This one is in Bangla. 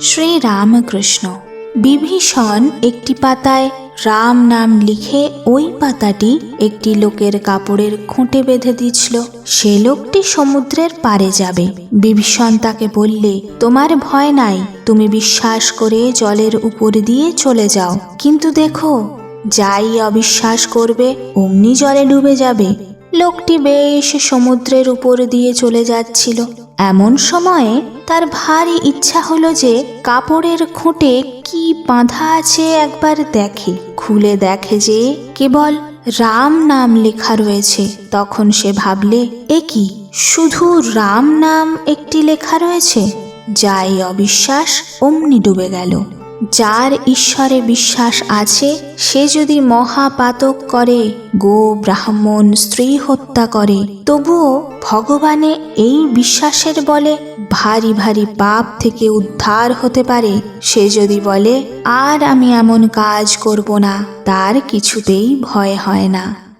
শ্রী রামকৃষ্ণ বিভীষণ একটি পাতায় রাম নাম লিখে ওই পাতাটি একটি লোকের কাপড়ের খুঁটে বেঁধে দিছিল সে লোকটি সমুদ্রের পারে যাবে। বিভীষণ তাকে বললে, তোমার ভয় নাই, তুমি বিশ্বাস করে জলের উপর দিয়ে চলে যাও। কিন্তু দেখো, যাই অবিশ্বাস করবে, অমনি জলে ডুবে যাবে। লোকটি বেশ সমুদ্রের উপর দিয়ে চলে যাচ্ছিল। এমন সময়ে তার ভারী ইচ্ছা হলো যে কাপড়ের খুঁটে কি বাঁধা আছে একবার দেখে। খুলে দেখে যে কেবল রাম নাম লেখা রয়েছে। তখন সে ভাবলে, এ কি, শুধু রাম নাম একটি লেখা রয়েছে? যাই অবিশ্বাস, অমনি ডুবে গেল। যার ঈশ্বরে বিশ্বাস আছে, সে যদি মহাপাতক করে, গো ব্রাহ্মণ স্ত্রী হত্যা করে, তবুও ভগবানে এই বিশ্বাসের বলে ভারী ভারী পাপ থেকে উদ্ধার হতে পারে, সে যদি বলে, আর আমি এমন কাজ করব না, তার কিছুতেই ভয় হয় না।